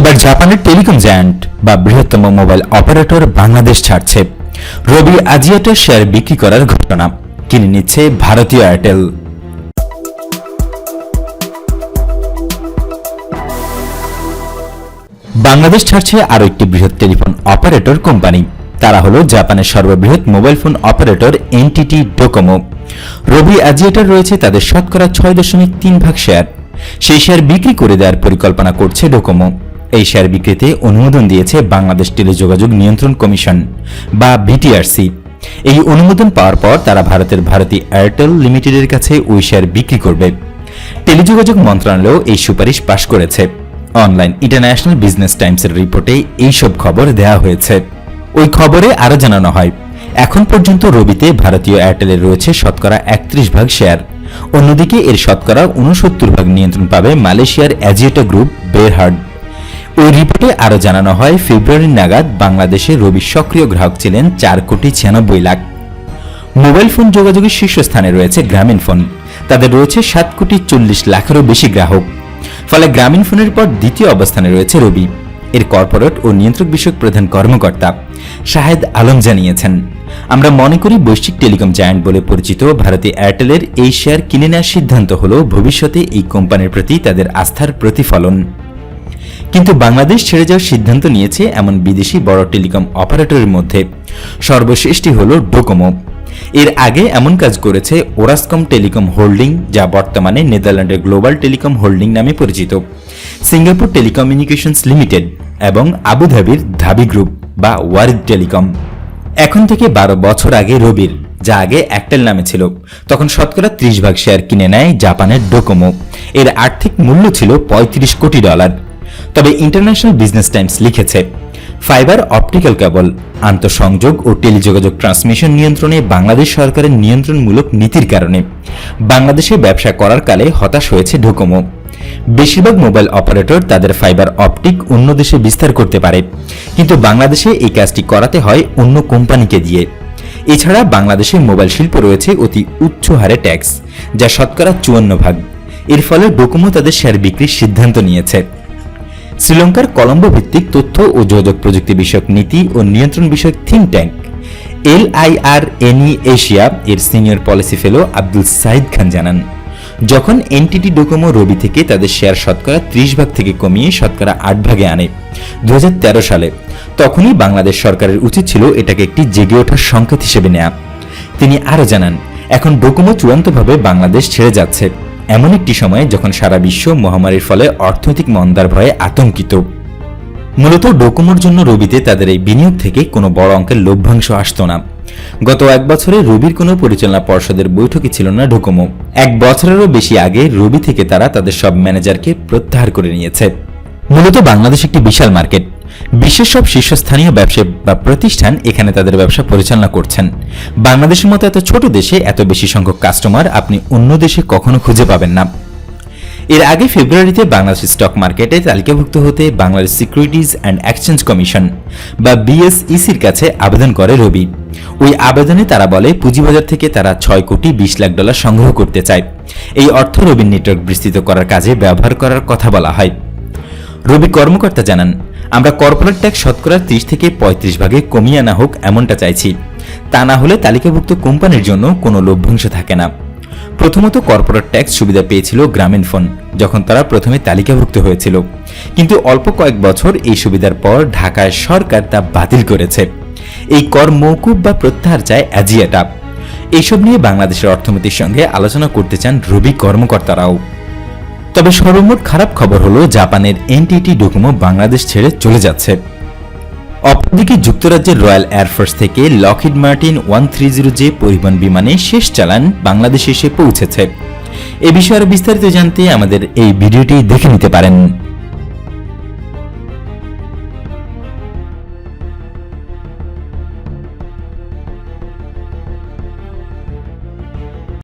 এবার জাপানের telecom giant বা বৃহত্তম মোবাইল অপারেটর বাংলাদেশ ছাড়ছে। রবি আজিয়াটের শেয়ার বিক্রি করার ঘটনা। কিনে নিচ্ছে ভারতীয় এয়ারটেল বাংলাদেশ ছাড়ছে আরও একটি বৃহৎ টেলিফোন অপারেটর কোম্পানি তারা হলো জাপানের সর্ববৃহৎ mobile phone operator NTT Docomo Robi আজিয়েটার রয়েছে তাদের শতকরা ছয় দশমিক তিন ভাগ শেয়ার সেই শেয়ার বিক্রি করে দেওয়ার পরিকল্পনা করছে ডোকোমো এই শেয়ার বিক্রিতে অনুমোদন দিয়েছে বাংলাদেশ টেলিযোগাযোগ নিয়ন্ত্রণ কমিশন, বা বিটিআরসি এই অনুমোদন পাওয়ার পর তারা ভারতের ভারতী এয়ারটেল লিমিটেডের কাছে ওই শেয়ার বিক্রি করবে। টেলিযোগাযোগ মন্ত্রণালয় এই সুপারিশ পাশ করেছে। অনলাইন ইন্টারন্যাশনাল বিজনেস টাইমসের রিপোর্টে এইসব খবর দেওয়া হয়েছে। ওই খবরে আরও জানানো হয়, এখন পর্যন্ত রবিতে ভারতীয় এয়ারটেলের রয়েছে শতকরা একত্রিশ ভাগ শেয়ার। অন্যদিকে এর শতকরা উনসত্তর ভাগ নিয়ন্ত্রণ পাবে মালয়েশিয়ার অ্যাজিয়েটা গ্রুপ বেরহার্ড ওই রিপোর্টে আরও জানানো হয়, ফেব্রুয়ারি নাগাদ বাংলাদেশে রবির সক্রিয় গ্রাহক ছিলেন চার কোটি ছিয়ানব্বই লাখ। মোবাইল ফোন যোগাযোগের শীর্ষস্থানে রয়েছে গ্রামীণ ফোন। তাদের রয়েছে সাত কোটি চল্লিশ লাখেরও বেশি গ্রাহক। ফলে গ্রামীণ ফোনের পর দ্বিতীয় অবস্থানে রয়েছে রবি। এর কর্পোরেট ও নিয়ন্ত্রক বিষয়ক প্রধান কর্মকর্তা শাহেদ আলম জানিয়েছেন, আমরা মনে করি বৈশ্বিক টেলিকম জায়ান্ট বলে পরিচিত ভারতী এয়ারটেলের এই শেয়ার কিনে নেওয়ার সিদ্ধান্ত হল ভবিষ্যতে এই কোম্পানির প্রতি তাদের আস্থার প্রতিফলন। কিন্তু বাংলাদেশ ছেড়ে যাওয়ার সিদ্ধান্ত নিয়েছে এমন বিদেশি বড় টেলিকম অপারেটরের মধ্যে। সর্বশেষটি হল ডোকোমো। এর আগে এমন কাজ করেছে ওরাসকম টেলিকম হোল্ডিং, যা বর্তমানে নেদারল্যান্ডের গ্লোবাল টেলিকম হোল্ডিং নামে পরিচিত। সিঙ্গাপুর টেলিকমিউনিকেশনস লিমিটেড এবং আবুধাবির ধাবি গ্রুপ, বা ওয়ারিদ টেলিকম। এখন থেকে বারো বছর আগে রবির, যা আগে একটেল নামে ছিল। তখন শতকরা ত্রিশ ভাগ শেয়ার কিনে নেয় জাপানের ডোকোমো। এর আর্থিক মূল্য ছিল পঁয়ত্রিশ কোটি ডলার। তবে ইন্টারন্যাশনাল বিজনেস টাইমস লিখেছে ফাইবার অপটিক্যাল কেবল আন্তঃসংযোগ ও টেলিযোগাযোগ ট্রান্সমিশন নিয়ন্ত্রণে বাংলাদেশ সরকারের নিয়ন্ত্রণমূলক নীতির কারণে বাংলাদেশে ব্যবসা করার কালে হতাশ হয়েছে ডোকোমো বেশিরভাগ মোবাইল অপারেটর তাদের ফাইবার অপটিক অন্য দেশে বিস্তার করতে পারে, কিন্তু বাংলাদেশে এই কাজটি করাতে হয় অন্য কোম্পানিকে দিয়ে। এছাড়া বাংলাদেশে মোবাইল শিল্প রয়েছে অতি উচ্চ হারে ট্যাক্স যা শতকরা চুয়ান্ন ভাগ। এর ফলে ডোকোমো তাদের শেয়ার বিক্রির সিদ্ধান্ত নিয়েছে। শ্রীলঙ্কার কলম্বো ভিত্তিক তথ্য ও যোগাযোগ প্রযুক্তি বিষয়ক নীতি ও নিয়ন্ত্রণ বিষয়ক think tank, L I R NE Asia এর senior policy fellow Abdul Saeed Khan জানান। যখন এনটিটি ডোকোমো রবি থেকে তাদের শেয়ার শতকরা ত্রিশ ভাগ থেকে কমিয়ে শতকরা আট ভাগে আনে দু হাজার তেরো সালে, তখনই বাংলাদেশ সরকারের উচিত ছিল এটাকে একটি জেগে ওঠার সংকেত হিসেবে নেয়া। তিনি আরও জানান, এখন ডোকোমো চূড়ান্তভাবে বাংলাদেশ ছেড়ে যাচ্ছে। এমন একটি সময়ে যখন সারা বিশ্ব মহামারীর ফলে অর্থনৈতিক মন্দার ভয়ে আতঙ্কিত। মূলত ডোকোমোর জন্য রবিতে তাদের এই বিনিয়োগ থেকে কোনো বড় অঙ্কের লভ্যাংশ আসত না। গত এক বছরে রবির কোনো পরিচালনা পর্ষদের বৈঠকে ছিল না ডোকোমো। এক বছরেরও বেশি আগে রবি থেকে তারা তাদের সব ম্যানেজারকে প্রত্যাহার করে নিয়েছে। মূলত বাংলাদেশ একটি বিশাল মার্কেট। বিশ্বের সব শীর্ষস্থানীয় ব্যবসা বা প্রতিষ্ঠান এখানে তাদের ব্যবসা পরিচালনা করছেন। বাংলাদেশের মতো এত ছোট দেশে এত বেশি সংখ্যক কাস্টমার আপনি অন্য দেশে কখনো খুঁজে পাবেন না। এর আগে ফেব্রুয়ারিতে বাংলাদেশ স্টক মার্কেটে তালিকাভুক্ত হতে Bangladesh securities and exchange commission বা বিএসইসির কাছে আবেদন করে রবি। ওই আবেদনে তারা বলে, পুঁজিবাজার থেকে তারা ছয় কোটি বিশ লাখ ডলার সংগ্রহ করতে চায়। এই অর্থ রবির নেটওয়ার্ক বিস্তৃত করার কাজে ব্যবহার করার কথা বলা হয়। রবি কর্মকর্তা জানান, আমরা কর্পোরেট ট্যাক্স শতকরা ত্রিশ থেকে পঁয়ত্রিশ ভাগে কমিয়ে আনা হোক এমনটা চাইছি। তা না হলে তালিকাভুক্ত কোম্পানির জন্য কোনো লভ্যাংশ থাকে না। প্রথমত কর্পোরেট ট্যাক্স সুবিধা পেয়েছিল গ্রামীণ ফোন, যখন তারা প্রথমে তালিকাভুক্ত হয়েছিল। কিন্তু অল্প কয়েক বছর এই সুবিধার পর ঢাকায় সরকার তা বাতিল করেছে। এই কর মৌকুব বা প্রত্যাহার চায় অ্যাজিয়াটা এইসব নিয়ে বাংলাদেশের অর্থনীতির সঙ্গে আলোচনা করতে চান রবি কর্মকর্তারাও। তবে সর্বমোট খারাপ খবর হলো জাপানের এনটিটি ডোকোমো বাংলাদেশ ছেড়ে চলে যাচ্ছে। অপরদিকে যুক্তরাজ্যের রয়্যাল এয়ারফোর্স থেকে Lockheed Martin one three zero J পরিবহন বিমানে শেষ চালান বাংলাদেশে এসে পৌঁছেছে। এ বিষয়ে আরও বিস্তারিত জানতে আমাদের এই ভিডিওটি দেখে নিতে পারেন।